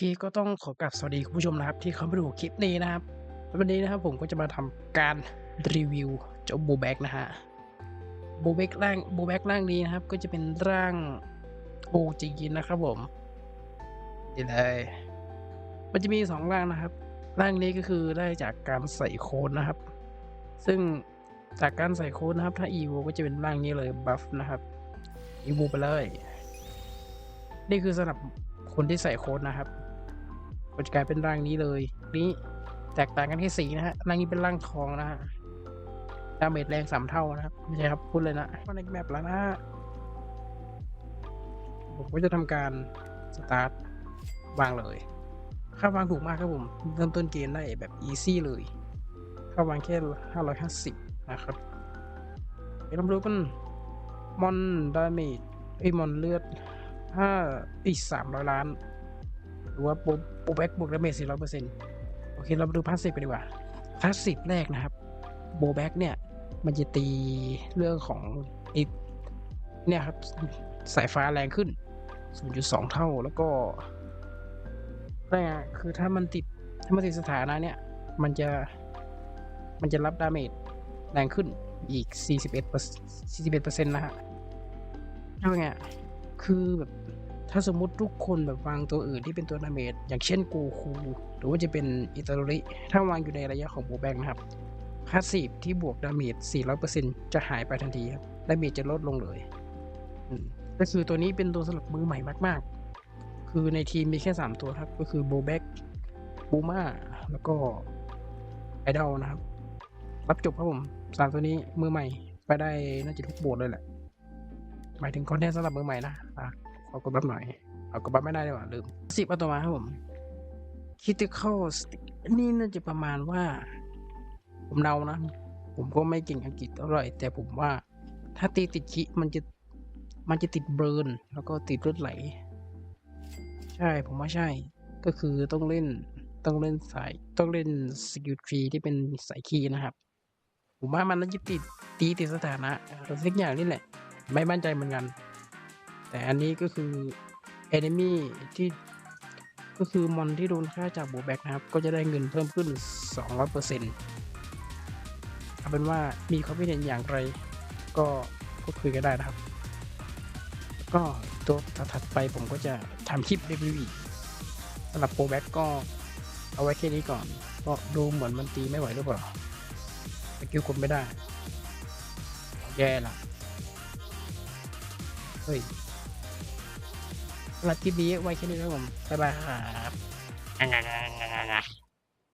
เคก็ต้องขอกราบสวัสดีคุณผู้ชมนะครับที่เข้ามาดูคลิปนี้นะครับ วันนี้นะครับผมก็จะมาทำการรีวิวเจ้าบูแบ็กนะฮะบูแบ็กร่างบูแบ็กร่างนี้นะครับ ก็จะเป็นร่างโอจีนะครับผมนี่เลยมันจะมีสองร่างนะครับ ร่างนี้ก็คือได้จากการใส่โค้ดนะครับ ซึ่งจากการใส่โค้ดนะครับ ถ้า e v o ก็จะเป็นร่างนี้เลยบัฟนะครับ e v o ไปเลย นี่คือสำหรับคนที่ใส่โค้ดนะครับ ก็จะกลายเป็นร่างนี้เลย นี้แตกต่างกันแค่สีนะฮะร่างนี้เป็นร่างทองนะฮะดาเมจแรงสามเท่านะครับไม่ใช่ครับพูดเลยนะก็ในแมปแล้วนะฮะผมก็จะทำการสตาร์ทวางเลยค่าวางถูกมากครับผม เริ่มต้นเกมได้แบบอีซี่เลยค่าวางแค่ห้าร้อยห้าสิบนะครับเดี๋ยวเรามาดูกันมอนดาเมจไอ้มอนเลือดห้าอีกสามร้อยล้าน รือว่าโปรโปรแบ็กบวกดาเมจสี่ร้อยเปอร์เซ็นต์โอเคเรามาดูพาสซีฟกันดีกว่าพาสซีฟแรกนะครับโบแบ็กเนี่ย มันจะตีเรื่องของไอ้เนี่ยครับ สายฟ้าแรงขึ้น 0.2 เท่าแล้วก็แต่คือถ้ามันติดถ้ามันติดสถานะเนี่ย มันจะมันจะรับดาเมจแรงขึ้นอีก 41เปอร์41เปอร์เซ็นต์นะฮะเอาไงคือแบบ ถ้าสมมติทุกคนแบบวางตัวอื่นที่เป็นตัวดาเมจอย่างเช่นกูคูหรือว่าจะเป็นอิตาลีถ้าวางอยู่ในระยะของโบแบงนะครับพาสซีฟที่บวกดาเมจ 400%จะหายไปทันทีครับ ดาเมจจะลดลงเลยก็คือตัวนี้เป็นตัวสำหรับมือใหม่มาก ๆ คือในทีมมีแค่ 3 ตัวครับ ก็คือโบแบกบูมาแล้วก็ไอดอลนะครับ รับจบครับผมสามตัวนี้มือใหม่ ไปได้น่าจะทุกโบสเลยแหละ หมายถึงคอนเทนต์สำหรับมือใหม่นะ เอะขอกดบัฟหน่อย เอากดบัฟไม่ได้ดีกว่าลืมสิบอาตัวมาครับผมคิติคอลนี่น่าจะประมาณว่า ผมเดานะ ผมก็ไม่เก่งอังกฤษเท่าไหร่แต่ผมว่า ถ้าตีติดคิมันจะมันจะติดเบิร์นแล้วก็ติดเลือดไหล ใช่ผมว่าใช่ ก็คือต้องเล่นต้องเล่นสายต้องเล่นสกิลทรีที่เป็นสายคีย์นะครับ ผมว่ามันน่าจะติดตีติดสถานะสักอย่างนี่แหละ ไม่มั่นใจเหมือนกัน แต่อันนี้ก็คือเอ n นมี่ที่ก็คือมอนที่โดนฆ่าจากโบแบ็กนะครับ ก็จะได้เงินเพิ่มขึ้น 200%เอาเป็นว่ามีความคิดเห็นอย่างไร ก็พูดคุยกันได้นะครับ ก็ตัวถัดไปผมก็จะทำคลิปรีวิวอีกสำหรับโปรแบ็กก็เอาไว้แค่นี้ก่อน ก็ดูเหมือนมันตีไม่ไหวหรือเปล่าสกิลกดไม่ได้ แย่ละเฮ้ย สำหรับคลิปนี้ไว้แค่นี้ครับผมบ๊ายบายครับ